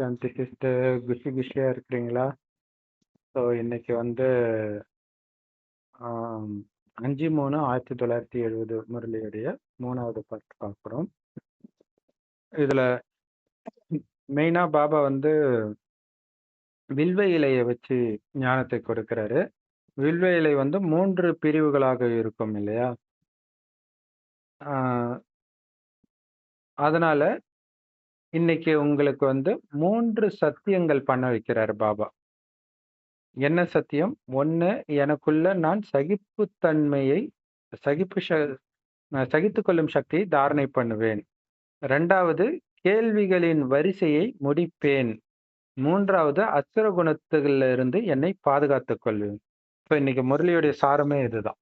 சாந்தி sister குஷி குஷியா இருக்கிறீங்களா? So இன்னைக்கு வந்து அஞ்சு மூணு ஆயிரத்தி தொள்ளாயிரத்தி எழுபது முரளியுடைய மூணாவது பாட்டு பார்க்குறோம். இதுல மெயினா பாபா வந்து வில்வ இலையை வச்சு ஞானத்தை கொடுக்கிறாரு. வில்வ இலை வந்து மூன்று பிரிவுகளாக இருக்கும் இல்லையா? அதனால இன்னைக்கு உங்களுக்கு வந்து மூன்று சத்தியங்கள் பண்ண வைக்கிறார் பாபா. என்ன சத்தியம்? ஒன்று எனக்குள்ள நான் சகிப்புத்தன்மையை சகிப்பு ச சகித்துக்கொள்ளும் சக்தியை தாரணை பண்ணுவேன். ரெண்டாவது கேள்விகளின் வரிசையை முடிப்பேன். மூன்றாவது அசுர குணத்திலிருந்து என்னை பாதுகாத்துக் கொள்வேன். இப்போ இன்னைக்கு முரளியுடைய சாரமே இதுதான்.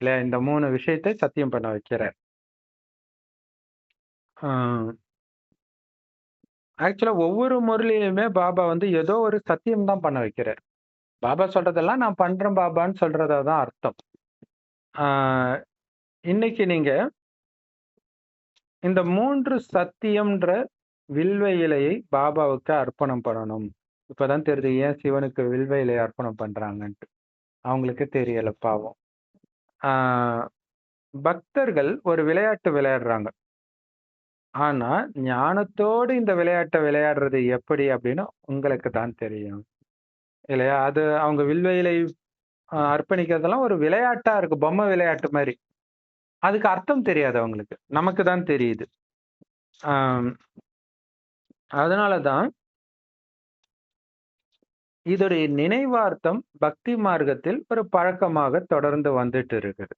இல்லையா? இந்த மூணு விஷயத்தை சத்தியம் பண்ண வைக்கிறார். ஆக்சுவலா ஒவ்வொரு முரளியிலுமே பாபா வந்து ஏதோ ஒரு சத்தியம் தான் பண்ண வைக்கிறார். பாபா சொல்றதெல்லாம் நான் பண்றேன் பாபான்னு சொல்றதா தான் அர்த்தம். ஆ இன்னைக்கு நீங்க இந்த 3 சத்தியம்ன்ற வில்வ இலையை பாபாவுக்கு அர்ப்பணம் பண்ணணும். இப்பதான் தெரியுது ஏன் சிவனுக்கு வில்வ இலை அர்ப்பணம் பண்றாங்கன்ட்டு. அவங்களுக்கு தெரியல பாவம். ஆ பக்தர்கள் ஒரு விளையாட்டு விளையாடுறாங்க. ஆனா, ஞானத்தோடு இந்த விளையாட்ட விளையாடுறது எப்படி அப்படின்னு உங்களுக்கு தான் தெரியும். இல்லையா? அது அவங்க வில்வ அ அர்ப்பணிக்கிறதெல்லாம் ஒரு விளையாட்டா இருக்கு. பொம்மை விளையாட்டு மாரி. அதுக்கு அர்த்தம் தெரியாது அவங்களுக்கு. நமக்கு தான் தெரியுது. ஆம். அதனால தான் இதோடைய நினைவார்த்தம் பக்தி மார்க்கத்தில் ஒரு பழக்கமாக தொடர்ந்து வந்துட்டு இருக்குது.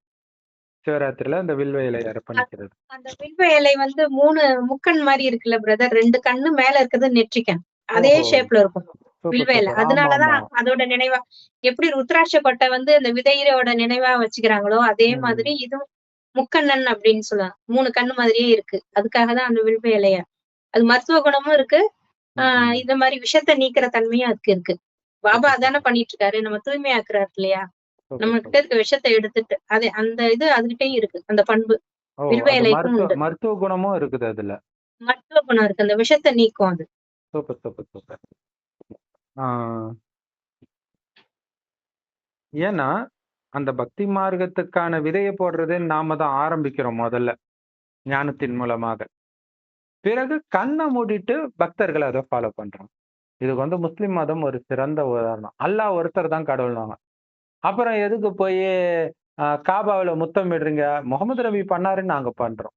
சிவராத்திரில அந்த வில்வ இலை அ அர்ப்பணிக்கிறது. அந்த வில்வ இலை வந்து 3 முக்கண் மாரி இருக்குல்ல பிரதர். 2 கண்ணு மேல இருக்கிறது நெற்றிக்கண். அதே! ஷேப்ல இருக்கும். வில்வ இலை. சூப்பர். அதனால ஆமாமா. தான் அதோட நினைவா எப்படி ருத்ராட்ச கொட்டை வந்து அந்த விதையோட நினைவா வச்சுக்கிறாங்களோ, அதே மாதிரி. இதுவும் முக்கண்ணன் அப்படின்னு சொல்லுவாங்க. 3 கண்ணு மாதிரியே இருக்கு. அதுக்காக தான் அந்த வில்வ இலைய. அது மருத்துவ குணமும் இருக்கு. ஆ ம்ஹ்ம். இந்த மாரி விஷத்த நீக்கிற தன்மையும் அதுக்கு இருக்கு. பாபா அதானே. பண்ணிட்டு இருக்காரு. நம்ம தூய்மையாக்குறாரு இல்லையா? நம்ம கிட்ட. இருக்க விஷத்த எடுத்துட்டு அது அந்த இது அதுகிட்டயும் இருக்கு. அந்த பண்பு. ஓ! வில்வ அது இலைக்கும் மருத்துவ உண்டு. மருத்துவ குணமும் இருக்குது அதுல. மருத்துவ குணம் இருக்கு. அந்த விஷத்த நீக்கும் அது. Super, super, super. ஏன்னா, அந்த பக்தி மார்க்கத்துக்கான விதைய போடுறது நாம தான் ஆரம்பிக்கிறோம் முதல்ல. ஞானத்தின் மூலமாக. பிறகு கண்ண மூடிட்டு பக்தர்கள் அத ஃபாலோ பண்றாங்க. இதுக்கு வந்து முஸ்லிம் மதம் ஒரு சிறந்த உதாரணம். அல்லாஹ் ஒருத்தர் தான் கடவுள்ன்னுவாங்க. அப்புறம் எதுக்கு போய் காபாவில் முத்தம் முத்தமிடுறீங்க? முகமது ரபி பண்ணாருன்னு நாங்க பண்றோம்.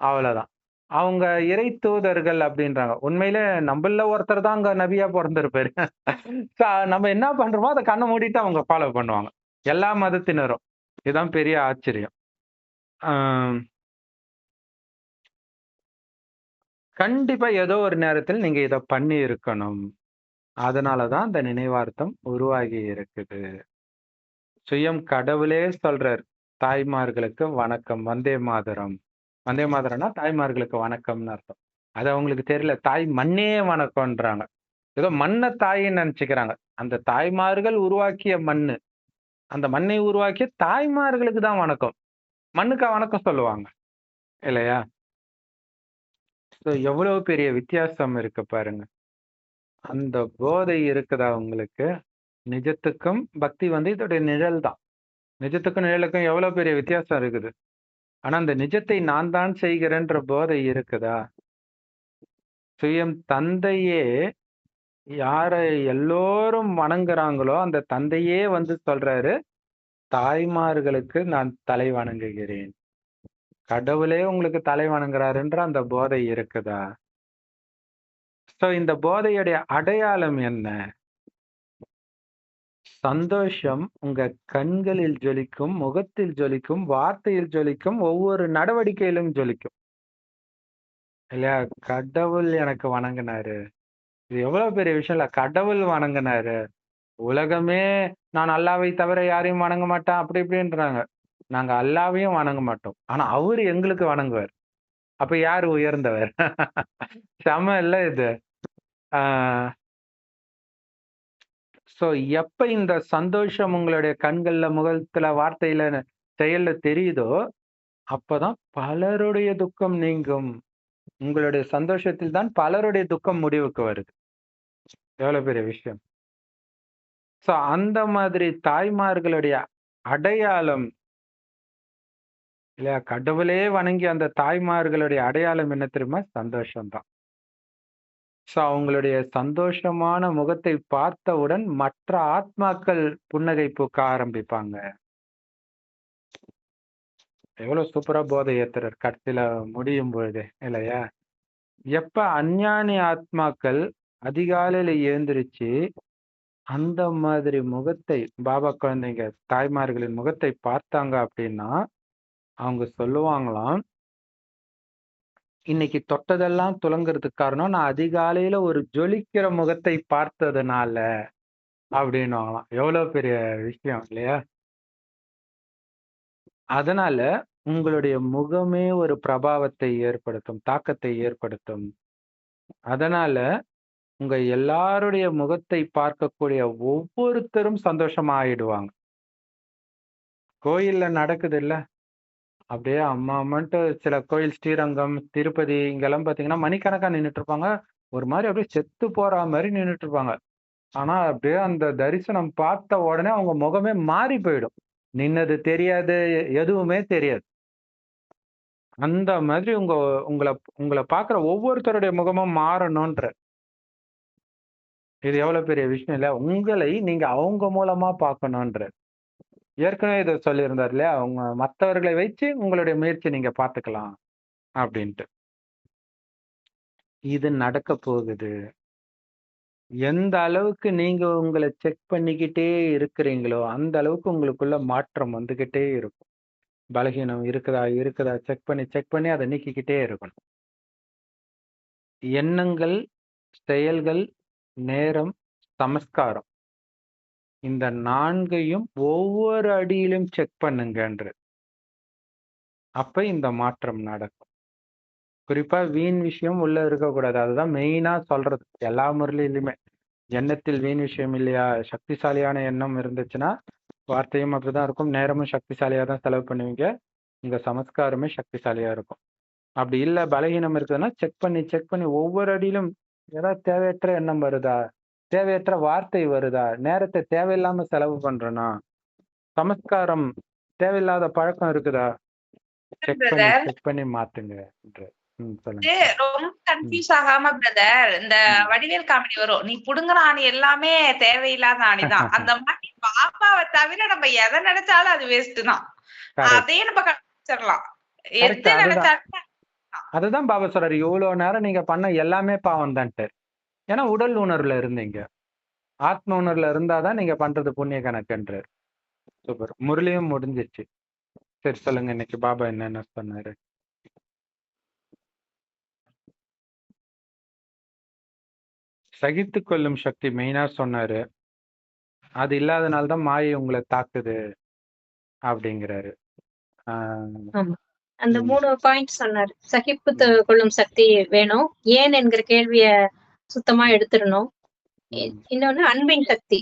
அவ்வளோதான் அவங்க இறை தூதர்கள் அப்படின்றாங்க. உண்மையில நம்மள ஒருத்தர் தான் அங்க நபியா பிறந்திருப்பாரு நம்ம என்ன பண்றோமோ அதை கண்ணை மூடிட்டு அவங்க ஃபாலோ பண்ணுவாங்க. எல்லா மதத்தினரும். இதுதான் பெரிய ஆச்சரியம். கண்டிப்பா ஏதோ ஒரு நேரத்தில் நீங்க இதை பண்ணி இருக்கணும். அதனால தான் நினைவார்த்தம் உருவாகி இருக்குது. சுயம் கடவுளே சொல்றார். தாய்மார்களுக்கு வணக்கம். வந்தே மாதரம். வந்தே மாதரம்னா தாய்மார்களுக்கு வணக்கம்னு அர்த்தம். அது அவங்களுக்கு தெரியல. தாய் மண்ணே வணக்கம்ன்றாங்க. ஏதோ மண்ணை தாயின்னு நெனச்சுக்கிறாங்க. அந்த தாய்மார்கள் உருவாக்கிய மண்ணு. அந்த மண்ணை உருவாக்கிய தாய்மார்களுக்கு தான் வணக்கம். மண்ணுக்கா வணக்கம் சொல்லுவாங்க. இல்லையா? ஸோ எவ்வளவு பெரிய வித்தியாசம் இருக்கு பாருங்க. அந்த போதை இருக்குதா உங்களுக்கு? நிஜத்துக்கும் பக்தி வந்து இதோடைய நிழல் தான். நிஜத்துக்கும் நிழலுக்கும் எவ்வளோ பெரிய வித்தியாசம் இருக்குது. ஆனா அந்த நிஜத்தை நான் தான் செய்கிறேன்ற போதை இருக்குதா? சுயம் தந்தையே யார எல்லோரும் வணங்குறாங்களோ, அந்த தந்தையே வந்து சொல்றாரு, தாய்மார்களுக்கு நான் தலை வணங்குகிறேன். கடவுளே உங்களுக்கு தலை வணங்குறாருன்ற அந்த போதை இருக்குதா? ஸோ இந்த போதையுடைய அடையாளம் என்ன? சந்தோஷம் உங்க கண்களில் ஜொலிக்கும், முகத்தில் ஜொலிக்கும், வார்த்தையில் ஜொலிக்கும், ஒவ்வொரு நடவடிக்கையிலும் ஜொலிக்கும். இல்லையா? கடவுள் எனக்கு வணங்குனாரு. இது எவ்வளவு பெரிய விஷயம் இல்ல. கடவுள் வணங்குனாரு. உலகமே நான் அல்லாவை தவிர யாரையும் வணங்க மாட்டேன் அப்படி இப்படின்றாங்க. நாங்க அல்லாவையும் வணங்க மாட்டோம். ஆனா அவரு எங்களுக்கு வணங்குவார். அப்ப யாரு உயர்ந்தவர்? செம இல்ல இது. ஆஹ் ஸோ எப்ப இந்த சந்தோஷம் உங்களுடைய கண்கள்ல, முகத்துல, வார்த்தையில, செயல்ல தெரியுதோ, அப்பதான் பலருடைய துக்கம் நீங்கும். உங்களுடைய சந்தோஷத்தில் தான் பலருடைய துக்கம் முடிவுக்கு வருது. எவ்வளவு பெரிய விஷயம். சோ அந்த மாதிரி தாய்மார்களுடைய அடையாளம் இல்லையா? கடவுளே வணங்கி அந்த தாய்மார்களுடைய அடையாளம் என்ன தெரியுமா? சந்தோஷம்தான். சோ அவங்களுடைய சந்தோஷமான முகத்தை பார்த்தவுடன் மற்ற ஆத்மாக்கள் புன்னகை பூக்க ஆரம்பிப்பாங்க. எவ்வளவு சூப்பரா போதை ஏத்துறார். கடைசியில முடியும் பொழுது இல்லையா? எப்ப அஞ்ஞானி ஆத்மாக்கள் அதிகாலையில எழுந்திருச்சு அந்த மாதிரி முகத்தை பாபா குழந்தைங்க தாய்மார்களின் முகத்தை பார்த்தாங்க அப்படின்னா அவங்க சொல்லுவாங்களாம் இன்னைக்கு தொட்டதெல்லாம் துலங்குறதுக்கு காரணம் நான் அதிகாலையில ஒரு ஜொலிக்கிற முகத்தை பார்த்ததுனால அப்படின்னுவாங்களாம். எவ்வளவு பெரிய விஷயம் இல்லையா? அதனால உங்களுடைய முகமே ஒரு பிரபாவத்தை ஏற்படுத்தும் தாக்கத்தை ஏற்படுத்தும். அதனால உங்க எல்லாருடைய முகத்தை பார்க்கக்கூடிய ஒவ்வொருத்தரும் சந்தோஷமா ஆயிடுவாங்க கோயில்ல நடக்குது இல்ல? அப்படியே அம்மா அம்மான்ட்டு சில கோயில் ஸ்ரீரங்கம் திருப்பதி இங்கெல்லாம் பாத்தீங்கன்னா மணிக்கணக்கா நின்னுட்டு இருப்பாங்க ஒரு மாதிரி அப்படியே செத்து போற மாதிரி நின்னுட்டு இருப்பாங்க ஆனா அப்படியே அந்த தரிசனம் பார்த்த உடனே அவங்க முகமே மாறி போயிடும். நின்னது தெரியாது எதுவுமே தெரியாது. அந்த மாதிரி உங்க உங்களை உங்களை பாக்குற ஒவ்வொருத்தருடைய முகமும் மாறணும்ன்ற இது எவ்வளவு பெரிய விஷயம் இல்ல. உங்களை நீங்க அவங்க மூலமா பார்க்கணும்ன்ற ஏற்கனவே இதை சொல்லியிருந்தார் இல்லையா? அவங்க மற்றவர்களை வச்சு உங்களுடைய முயற்சி நீங்க பார்த்துக்கலாம் அப்படின்ட்டு. இது நடக்க போகுது. எந்த அளவுக்கு நீங்க உங்களை செக் பண்ணிக்கிட்டே இருக்கிறீங்களோ அந்த அளவுக்கு உங்களுக்குள்ள மாற்றம் வந்துகிட்டே இருக்கும். பலகீனம் இருக்குதா இருக்குதா? செக் பண்ணி செக் பண்ணி அதை நீக்கிக்கிட்டே இருக்கணும். எண்ணங்கள் செயல்கள் நேரம் சமஸ்காரம். இந்த நான்கையும் ஒவ்வொரு அடியிலும் செக் பண்ணுங்கன்ற. அப்ப இந்த மாற்றம் நடக்கும். குறிப்பா வீண் விஷயம் உள்ள இருக்கக்கூடாது. அதுதான் மெயினா சொல்றது. எல்லா முறையிலுமே. எண்ணத்தில் வீண் விஷயம் இல்லையா? சக்திசாலியான எண்ணம் இருந்துச்சுன்னா வார்த்தையும் அப்படிதான் இருக்கும். நேரமும் சக்திசாலியா தான் செலவு பண்ணுவீங்க. உங்க சமஸ்காரமே சக்திசாலியா இருக்கும். அப்படி இல்ல பலகீனம் இருக்குதுன்னா செக் பண்ணி செக் பண்ணி ஒவ்வொரு அடியிலும் ஏதாவது தேவையற்ற எண்ணம் வருதா? தேவையற்ற வார்த்தை வருதா? நேரத்தை தேவையில்லாம செலவு பண்றேனா? சமஸ்காரம் தேவையில்லாத பழக்கம் இருக்குதா? செக் பண்ணி. செக் பண்ணி மாத்துங்க ரொம்ப கன்ஃபியூஸ் ஆகாம பிரதர் இந்த. வடிவேல் காமெடி வரும். நீ புடுங்குற ஆணி எல்லாமே தேவையில்லாத ஆணிதான். அந்த மாதிரி பாப்பாவை தவிர நம்ம எதை நினைச்சாலும் அது வேஸ்ட் தான். அதையே நம்ம கண்டுபிடிச்சிடலாம். எது. நினைச்சாலும் அதுதான் பாபா சொல்றாரு. இவ்வளவு நேரம் நீங்க பண்ண எல்லாமே பாவம் தான்ட்டு ஏன்னா உடல் உணர்வுல இருந்தீங்க. ஆத்ம உணர்வுல இருந்தாதான் நீங்க பண்றது புண்ணிய கணக்குன்றார். சூப்பர். முரளியும் முடிஞ்சிச்சு. சரி சொல்லுங்க. இன்னைக்கு பாபா என்னென்ன சொன்னாரு? சகித்து கொள்ளும் சக்தி மெயினா சொன்னாரு. அது இல்லாதனால தான் மாயை உங்களை தாக்குது அப்படிங்கிறாரு. ஆஹ் அந்த ம். மூணு பாயிண்ட் சொன்னார். சகிப்பு கொள்ளும் சக்தி வேணும். ஏன் என்கிற கேள்விய சுத்தமா எடுத்துடணும். இன்னொன்னு அன்பின் சக்தி.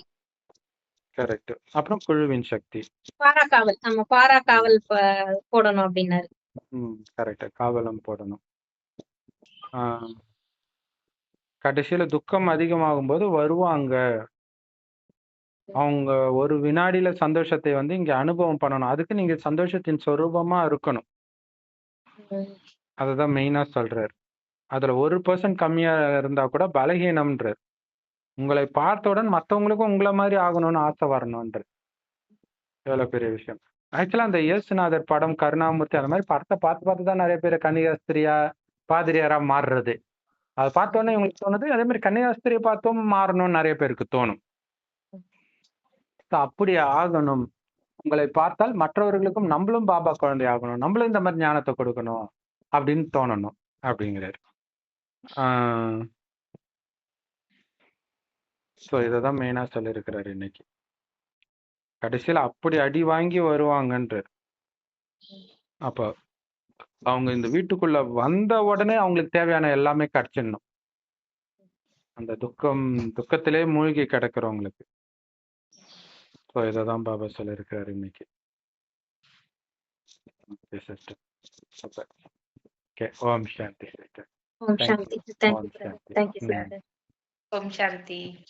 கரெக்ட் அப்புறம் குழுவின் சக்தி. பாராக்காவல். நம்ம பாராக்காவல் போடணும் அப்படின்னாரு. ம் கரெக்ட் காவலம் போடணும். கடைசியில துக்கம் அதிகமாகும் போது வருவாங்க. அவங்க ஒரு வினாடியில சந்தோஷத்தை வந்து இங்க அனுபவம் பண்ணணும். அதுக்கு நீங்க சந்தோஷத்தின் சொரூபமா இருக்கணும். அதுதான் மெயினா சொல்றாரு. அதுல ஒரு பர்சன்ட் கம்மியா இருந்தா கூட பலகீனம்ன்றார். உங்களை பார்த்தவுடன் மத்தவங்களுக்கும் உங்களை மாதிரி ஆகணும்னு ஆசை வரணும்ன்றார். எவ்வளவு பெரிய விஷயம். ஆக்சுவலா அந்த இயேசுநாதர் படம் கருணாமூர்த்தி அந்த மாதிரி படத்தை பார்த்து பார்த்து தான் நிறைய பேர் கன்னிகாஸ்திரியா பாதிரியாரா மாறுறது. அதை பார்த்த உடனே இவங்களுக்கு தோணுது அதே மாதிரி கன்னிகாஸ்திரியை பார்த்தும் மாறணும்னு நிறைய பேருக்கு தோணும். அப்படி ஆகணும். உங்களை பார்த்தால் மற்றவர்களுக்கும் நம்மளும் பாபா குழந்தை ஆகணும். நம்மளும் இந்த மாதிரி ஞானத்தை கொடுக்கணும் அப்படின்னு தோணணும் அப்படிங்கிறாரு. ஸோ இதை தான் மெயினாக சொல்லியிருக்கிறாரு இன்னைக்கு. கடைசியில் அப்படி அடி வாங்கி வருவாங்கன்றார் அப்போ அவங்க இந்த வீட்டுக்குள்ள வந்த உடனே அவங்களுக்கு தேவையான எல்லாமே கிடைச்சிடணும். அந்த துக்கம் துக்கத்திலே மூழ்கி கிடக்கிறவங்களுக்கு. ஸோ இதை தான் பாபா சொல்லியிருக்கிறாரு இன்னைக்கு. Okay sister okay Om Shanti. Sister Om Shanti. Thank you, brother. Shanti. Thank you, Om brother. Om Shanti.